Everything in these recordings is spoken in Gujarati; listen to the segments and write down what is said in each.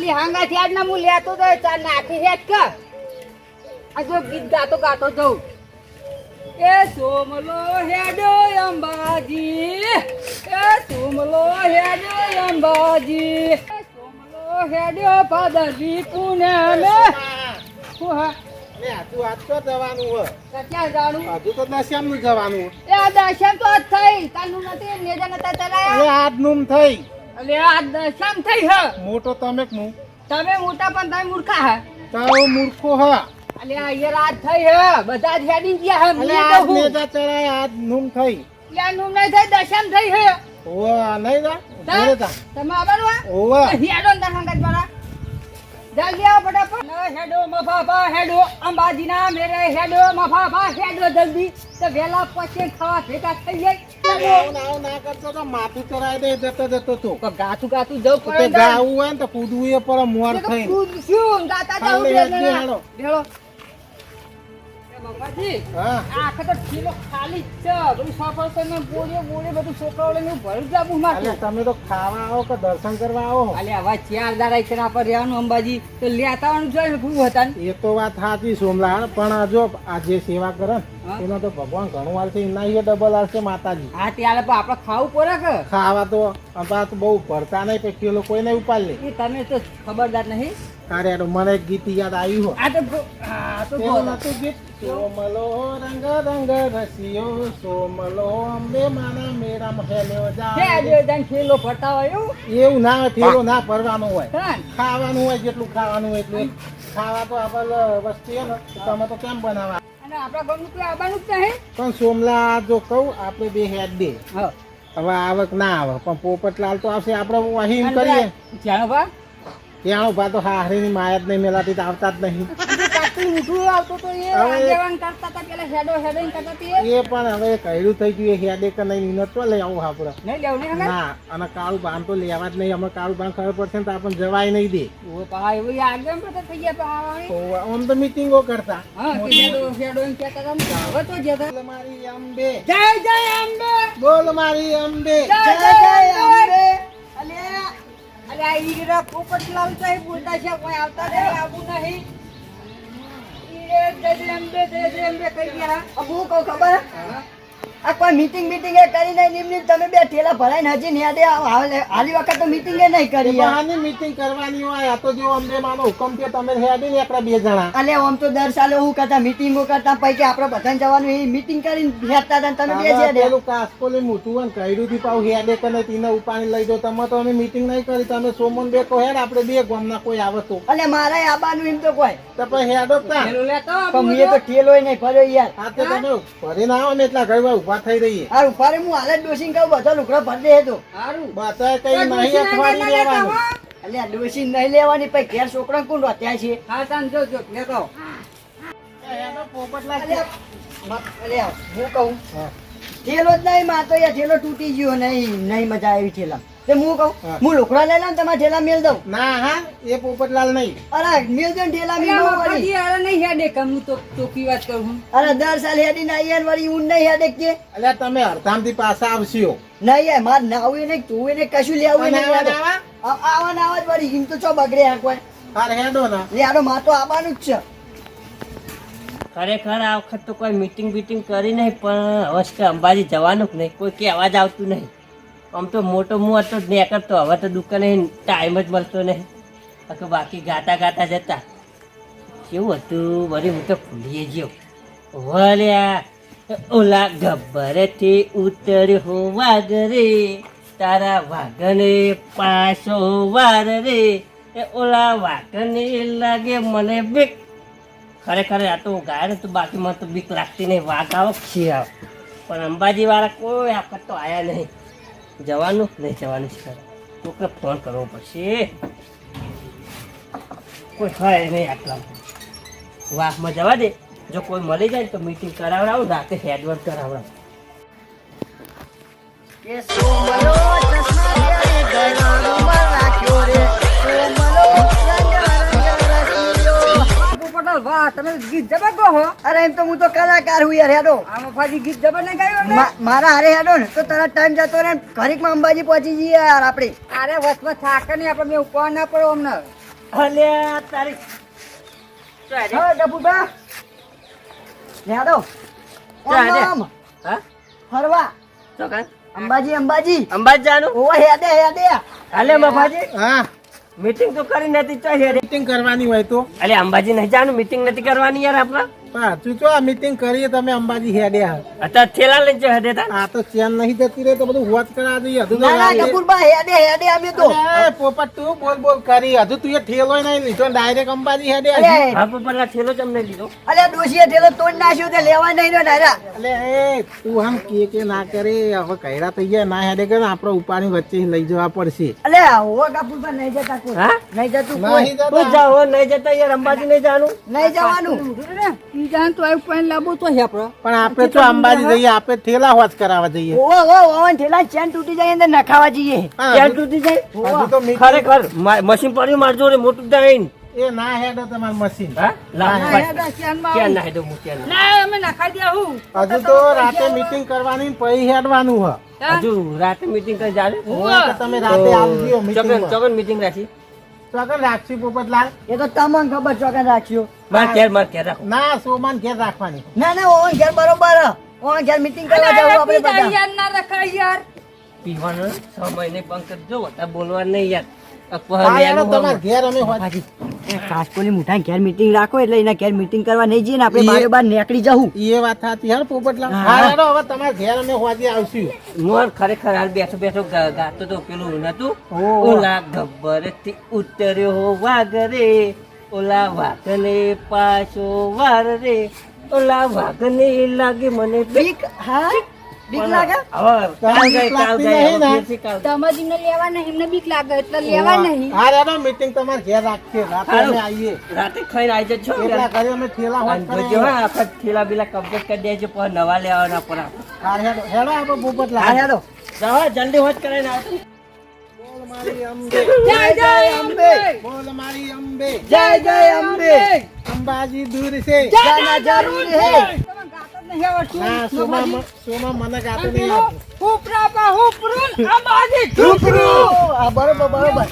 આલી હાંગા થી આજ ના હું લેતો તો ચાલ નાખી હેત કે. આ જો ગીત ગાતો ગાતો જઉં. એ સોમલો હેડો અંબાજી. એ સોમલો હેડો અંબાજી. એ સોમલો હેડો પાદરજી પુણે મે હું? હા તું આટલું આજ તો જવાનું હોય તો ક્યાં જાણું? હજુ તો દશામનું જવાનું એ આ દશમ તો થઈ. તાનું નથી નેજા નતા અરે ચલાયા આજનું થઈ. અલે આ દશમ થઈ હ. મોટો તમે હું? તમે મોટા પણ તમે મૂર્ખા હે. તારો મૂર્ખો હ. અલે આ રાત થઈ હે. બધા જ હેડી ગયા હે અરે મેં આજ તો હું નેજા ચડાય આજ નુમ થઈ. યારનું નહીં થઈ દશમ થઈ હે. ઓવા નહીં જા તમે હે ઓવા હેડો ને તારા હંગાત મારા. જલ્દી આવો ફટાફટ હેડો મફાફા હેડો અંબાજીના મેરે હેડો મફાફા હેડો જલ્દી. તો વેલા પછી ખાવા ભેગા થઈ જાય આવું ના કરતો તો માથું ચડાઈ દે જતો જતો તો ગાતું ગાતું જવું તે પડે ગાવું હોય ને તો કૂદવું એ પર મોર થઈ કૂદશું, ગાતા બાપાજી, હા. તો ઠેલો ખાલી છે. બધું સફરજન ને બોરીઓ બોરીઓ બધું છોકરાઓને એવું ભરી જ આપું અલે તમે તો ખાવા આવો કે દર્શન કરવા આવો? અલે આવા ચાર દાડા છે આપણે રહેવાનું અંબાજી. તો લેતા આવવાનું જોઈએ ને હતા એ તો વાત સાચી સોમલા પણ જો આ જે સેવા કરે ને તો ભગવાન ઘણું હાલશે એના એ ડબલ આવશે માતાજી. હા ત્યારે પણ આપણે ખાવું પડે કે? ખાવા તો આપણા તો બહુ ભરતા નહીં પછી પેલો કોઈને ઉપાડ લે. તમે તો ખબરદાર નહીં. અરે મને ગીત યાદ આવ્યું આ તો આ તો ગીત? સોમલો રંગ રંગ રસિયો સોમલો અંબે માના મેળામાં હેલ્યો છે જાય આજે જાણે ફટાવાયો એવું? ના થેલો ના ભરવાનું હોય. ખાવાનું હોય જેટલું ખાવાનું હોય એટલું ખાવા તો આપણે વસ્તુ ને તમે તો કેમ બનાવવા? અને આપણા ગામનું કોઈ આવવાનું જ નહીં? પણ સોમલા જો કહું આપણે બે હેડ બે. હવે આવક ના આવે પણ પોપટલાલ તો આવશે આપણે અહીં કરીએ. જાણો ભા ત્યાં ભા તો હારીની માયા જ નહીં મેલાતી તો આવતા જ નહીં. કાકડી મીઠું તો એ હવે- કરતા હતા પેલા હેડો હેડો કરતા હતા એ. એ પણ હવે કહેલું થઈ ગયું એ હેડે કે નહીં એનો તો લઈ આવું આપણે નહીં લેવું નહીં ના અને કાળું બાન તો લેવા જ નહીં અમે કાળું બાન ખબર પડશે ને તો આપણને જવાય નહીં દે. ઓ પા એવું આગળ થઈ ગયા પા. તો આમ કરતા. હા હેડો કહેતા ને. હવે તો જતા મારી અંબે. જય જય અંબે! બોલ મારી અંબે. જય જય અંબે! અલે અલે આ ઈરા પોપટલાલ સાહેબ બોલતા છે કોઈ આવતા નહીં આવું નહીં. અંબે જય અંબે કહી ગયા હું કહું ખબર આ કોઈ મીટિંગ મીટિંગ એ કરી નહીં. નિમની તમે બે ઠેલા ભરાઈને હજી ને યાદે આવો. હાલ- વખત તો મીટિંગ એ નહીં કરી આની મીટિંગ કરવાની હોય આ તો જો અમને માનો હુકમ કે તમે હેડી ને એકલા બે જણા. અલે આમ તો દર સાલે હું કરતા મીટિંગો કરતા પૈકી આપણે બધાને જવાનું એ મીટિંગ કરીને હેરતા હતા તમે બે જે પેલું કાસ્કોલી મોટું હોય ને કઈડું થી પાઉ હેડે કે નહીં તેને ઉપાડી લઈ દો તમે તો અમે મીટિંગ નહીં કરી તમે સોમન બે કહો હેડ આપણે બે ગામના કોઈ આવે તો. અલે મારે આબાનું એમ તો કોઈ. તો પછી હેડો તા. મેં તો ઠેલો નહીં ભર્યો યાર. આ તો તમે ભરીને આવો ને એટલા ઘર ઊભા થઈ રહી આ ઊભા રહી હું હાલ જ ડોસીને કહું બધા લુકડા ભરી દે તો સારું બધા કઈ નહીં અઠવાડિયું લેવાનું. એટલે આ ડોસી નહીં લેવાની પછી ઘેર છોકરા કોણ રોત્યા છે? હા તાન જો જો મેં આ હું કહું. થેલો જ નહીં માં તો યા ઠેલો તૂટી ગયો નહીં નહીં મજા આવી ઠેલા તે હું કહું હું. લુકડા લઈ લઉં તમારા ઠેલા મેલ દઉં. ના હા એ પોપટલાલ નહીં. અરે મેલ દઉં ઠેલા મેલ અરે નહીં હેડે તો ચોખ્ખી વાત કરું હું. અરે દર સાલ હેડી ના યાર વળી ઊન નહીં હેડે કે. એટલે તમે અડધામથી પાછા આવશો. નહીં યાર માર નાવું નહીં તું એને કશું લેવું નહીં આવા. આવા? આવા ને આવા વળી એમ તો બગડે આ કોઈ. હાર હેડો ના. લે આનો માં તો આવવાનું જ છે. ખરેખર આ વખત તો કોઈ મીટિંગ બીટિંગ કરી નહીં પણ હવે અંબાજી જવાનું જ નહીં. કોઈ કે અવાજ આવતું નહીં. આમ તો મોટો મું હતો જ નહીં કરતો હવે તો દુકાને ટાઈમ જ મળતો નહીં. આખો બાકી ગાતા ગાતા જતા. કેવું હતું? વળી હું તો ભૂલી ગયો. વળ્યા, ઓલા ગબ્બરેથી વાગ રે, તારા વાઘને પાછો વાર રે. એ ઓલા વાઘને લાગે મને બીક. ખરેખર આ તો ગાય ને તો બાકી મને તો બીક લાગતી નહીં. વાઘ આવો ખી આવો પણ અંબાજી વાળા કોઈ આપત તો આવ્યા નહીં. જવાનું? નહીં જવાનું છે. કોકને ફોન કરવો પડશે. કોઈ હોય નહીં આટલા વાહમાં જવા દે જો કોઈ મળી જાય તો મીટિંગ કરાવડાવું, રાતે હેડવર્ક કરાવડાવું. કે તમે ગીત જબર ગો હો. અરે એમ તો હું તો કલાકાર હું યાર હેડો. આ મફાજી ગીત જબર ને ગાયો મારા હારે હેડો ને તો તરત ટાઈમ જતો રહે ઘડીકમાં અંબાજી પહોંચી જઈએ યાર આપણે. અરે વચમાં થાકે નહીં આપણે મેં કોણ ના પડો અમને. અલ્યા તારી ચાલે. હા ગપુબા હેડો. હા? ફરવા. અંબાજી અંબાજી. અંબાજી જાનું ઓ હેડે હેડે. હાલે મફાજી હા. મીટિંગ તો કરી નથી હેડે મીટિંગ કરવાની હોય તો? અલે અંબાજી નહીં જાણું મીટિંગ નથી કરવાની યાર આપણા. પાછું જો આ મીટિંગ કરીએ તમે અંબાજી હેડ્યા અત્યારે થેલા લઈ જો હેડે આ તો ચેન નહીં જતી રે તો બધું હોત કરા દઈએ. હજુ ના ના વાર હેડે હેડે અમે તો પોપટ તું બોલ બોલ કરી. હજુ તું એ થેલો નહીં લીધો ડાયરેક્ટ અંબાજી હેડે. હા પણ થેલો થેલો નહીં લીધો? અલે ડોશીએ થેલો તોડ નાખ્યો તે લેવા નહીં નો નારા અલે એ તું આમ કે કે ના કરે હવે કૈરા થઈ ગયા ના હેડે કે આપણે ઉપાડી વચ્ચે લઈ જવા પડશે. અલે હો ગપુરબા નહીં જતા કોઈ. હા? નહીં જતું કોઈ. તું જાઓ નહીં જતા યાર અંબાજી નહીં જાનું નહીં જવાનું. ઈ તો આવ્યું પણ લાંબુ તો હેપડો પણ આપણે તો અંબાજી જઈએ આપણે ઠેલા હોજ કરાવવા જઈએ. ઓ ઓ ઓવન ઠેલા ચેન તૂટી જાય અંદર નખાવા જઈએ. ચેન તૂટી જાય? ખરેખર મશીન પડ્યું મારજો રે મોટું દઈને એ ના હેડે તમારું મશીન. હા? લાવ હા, ભાઈ. હેડા. શ્યાનમાં ક્યાં આવું. નાહી દઉં હું ક્યાં ના? અમે નખાઈ દે હું. હજુ તો રાતે મીટિંગ કરવાની પછી હેડવાનું હ. હજુ રાતે મીટિંગ કરી તમે રાતે આવજો મીટિંગ ચોકન મીટિંગ રાખી. ચોકન રાખશી પોપટલાલ? એ તો તમને ખબર ચોકન રાખ્યો માર ઘેર માર ઘેર રાખો. ના સોમાન ઘેર રાખવાની. ના ના ઓન ઘેર બરોબર. ઓન ઘેર મીટિંગ કરવા જાવ આપણે બધા. યાર ના રખાય યાર. પીવાનો સમય ને પંકજ જો અત્યારે બોલવા નહીં યાર. એનું તમારા. ઘેર અમે. હાજી એ કાસકોલી મુઠા ઘેર મીટિંગ રાખો એટલે એના ઘેર મીટિંગ કરવા નહીં જઈએ ને આપણે બારે બાર નીકળી જવું. એ વાત હતી હેડ પોપટલા હા. હવે તમારા ઘેર અમે હોજી આવશું. મોર ખરેખર હાલ બેઠો બેઠો ગાતો તો પેલું નતું. ઓલા ગબ્બરથી ઉતર્યો વાઘ રે ઓલા વાઘને પાછો વાર રે. ઓલા વાઘને લાગે મને બીક. હા? બીક? લાગે? હવે કાલ જાય લેવા નહીં એમને બીક લાગે એટલે લેવા નહીં. હા હેડો મીટિંગ તમારા ઘેર રાખીએ. રાતે અમે આવીએ. રાતે ખાઈને આવી જજો એટલા ઘરે અમે ઠેલા હોત અને હા, આખા થેલા બીલા કમ્પ્લીટ કરી દેજો પર નવા લેવાના પર હા હેડો હેડો આપણે હા હેડો. જલ્દી હોત કરીને આવજો. મારી અંબે. જય જય અંબે. બોલ મારી અંબે. જય જય અંબે. અંબાજી દૂર છે. જાના જરૂર હે સોમા મને ગાતું નહીં અંબાજી બરોબર બરોબર.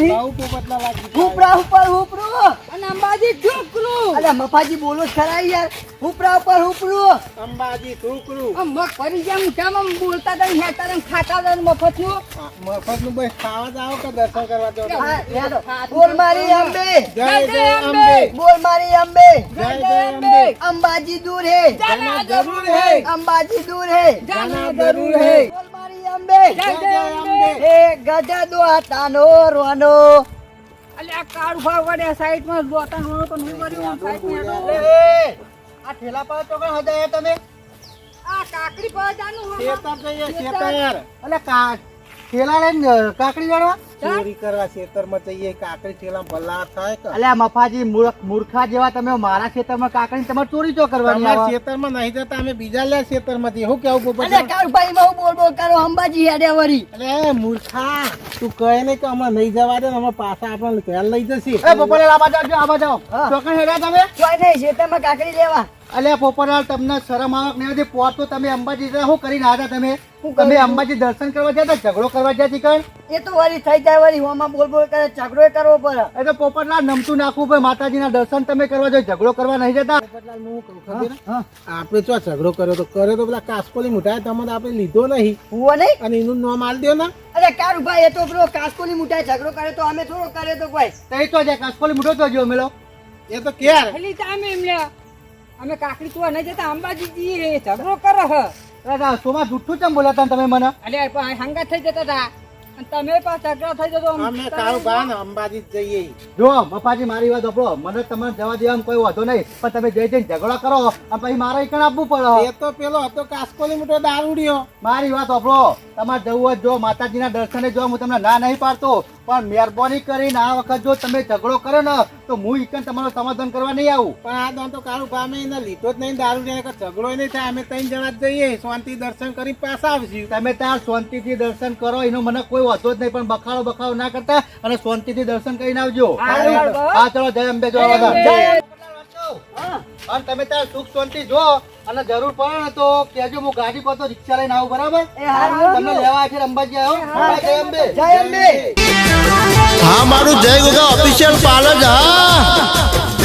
નહીં. બહુ પોપટલાલ વાગી. ઉપરા ઉપર ઉપરું. અને અંબાજી ઢોકરું. અલે મફાજી બોલો ખરા યાર. ઉપરા ઉપર ઉપરું. અંબાજી ઢોકરું. આમ મગ ફરી જેમ કેમ બોલતા હતા હેતા ને ખાતા હતા ને મફતનું. આ મફતનું બસ ખાવા જાઓ કે દર્શન કરવા જાઓ? બોલ મારી અંબે. જય જય અંબે. બોલ મારી અંબે. જય જય અંબે. અંબાજી દૂર હે. જાના જરૂર હે. અંબાજી દૂર હે. જાના જરૂર હે. અંબે. જય જય અંબે. એ ગજા દો તાનો રોનો અલે આ કાળ ભાવ વડે સાઈડમાં જોતા નો તો નહીં કર્યું સાઈડમાં આ ઠેલા પર તો કઈ હદાયા તમે? આ કાકડી પર જાનું હો. ખેતર જઈએ ખેતર અલે કા ઠેલા લઈને કાકડી વાળવા? ચોરી કરવા ખેતરમાં જઈએ કાકડી ઠેલામાં ભલા થાય કે? અલ્યા મફાજી મૂર્ખા જેવા તમે મારા ખેતરમાં કાકડી તમારે ચોરી તો કરવાની તમારા ખેતરમાં નહીં જતા અમે બીજા લે ખેતરમાંથી. હું કેવું અલે અલ્યા કાળભાઈ માં હું બોલ બોલ કરો અંબાજી હેડે વરી અરે મૂર્ખા તું કહે ને કે અમે નહીં જવા દે અમે પાછા આપણને ઘેર લઈ જશે. એ પોપટલાલ આબા જાઓ આબા જાઓ. ચોકન હેડ્યા તમે? કોઈ નહીં ખેતરમાં કાકડી લેવા. અલે પોપટલાલ તમને શરમ આવક નહીં હતી તો તમે અંબાજી શું કરીને આવ્યા તમે? તમે અંબાજી દર્શન કરવા જતા ઝઘડો કરવા હતી કઈ એ તો વળી થઈ જાય વરી હોમાં બોલ બોલ કરે ઝઘડો કરવો પડે. એ તો પોપટલાલ નમતું નાખવું પડે માતાજીના દર્શન તમે કરવા જો ઝઘડો કરવા નહીં જતા. પોપટલાલ, હું કહું ખબર આપણે ચો ઝઘડો કર્યો તો કર્યો તો પેલા કાસકોલી મુઠાઈ તમને આપણે લીધો નહીં. હુઓ નહીં? અને એનું નામ આલ દો ને. અરે કારું ભાઈ એ તો પેલો કાસકોલી મુઠાઈ ઝઘડો કરે તો અમે થોડો કરે તો કોઈ. તઈ તો જાય કાસ્કોલી મુઠો તો જો મેલો એ તો ક્યારે? ખાલી ટાઈમે એમ લે અમે કાકડી તો નહીં જતા અંબાજી જઈએ ઝઘડો કરે હ. અરે સોમા જુઠ્ઠું ચમ બોલાતા તમે મને? અરે પણ હંગા થઈ જતા હતા તમે પાછા ઝઘડો થઈ જતો અમે કાળું બા અંબાજી જઈએ. જો મપાજી મારી વાત સાંભળો. મને તમારે જવા દેવા કોઈ વાંધો નહીં પણ તમે જઈ જઈને ઝઘડો કરો અને પછી મારે એકણ આપવું પડે? એ તો પેલો હતો કાસકોલી મોટો દારૂડિયો. મારી વાત સાંભળો. તમારે જવું જો માતાજીના દર્શને જો હું તમને ના નહીં પાડતો. પણ મહેરબાની કરીને આ વખત જો તમે ઝઘડો કરો ને તો હું એકણ તમારો સમાધાન કરવા નહીં આવું. પણ આ દોન તો કાળું બા મેં એને લીધો જ નહીં દારૂ કે ઝઘડો નહીં થાય. અમે ત્રણ જણા જ જઈએ શાંતિ દર્શન કરી પાછા આવશું. તમે ત્યાં શાંતિથી દર્શન કરો એનો મને કોઈ વાંધો જ નહીં પણ બખાડો બખાડો ના કરતા અને શાંતિથી દર્શન કરીને આવજો. હા. ચલો જય અંબે. જય અને તમે ત્યાં સુખ શાંતિ જો અને જરૂર પડે ને તો કેજો હું ગાડી પર તો રિક્ષા લઈને આવું બરાબર? તમને લેવા છે અંબાજી આવ્યો જય અંબે. જય અંબે. હા મારું જય ગોગા ઓફિશિયલ પાર્લર હા.